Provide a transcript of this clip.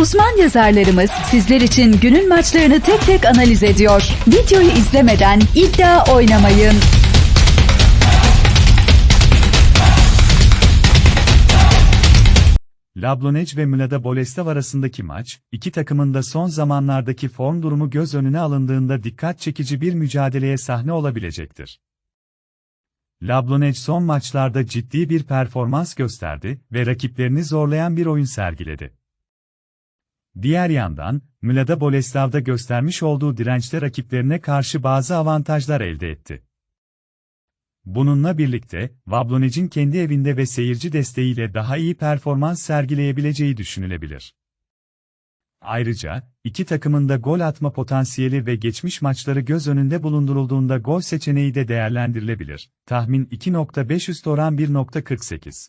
Uzman yazarlarımız sizler için günün maçlarını tek tek analiz ediyor. Videoyu izlemeden iddia oynamayın. Lablonec ve Mlada Boleslav arasındaki maç, iki takımın da son zamanlardaki form durumu göz önüne alındığında dikkat çekici bir mücadeleye sahne olabilecektir. Lablonec son maçlarda ciddi bir performans gösterdi ve rakiplerini zorlayan bir oyun sergiledi. Diğer yandan, Mlada Boleslav'da göstermiş olduğu dirençte rakiplerine karşı bazı avantajlar elde etti. Bununla birlikte, Vablonec'in kendi evinde ve seyirci desteğiyle daha iyi performans sergileyebileceği düşünülebilir. Ayrıca, iki takımın da gol atma potansiyeli ve geçmiş maçları göz önünde bulundurulduğunda gol seçeneği de değerlendirilebilir. Tahmin 2.5 üst oran 1.48.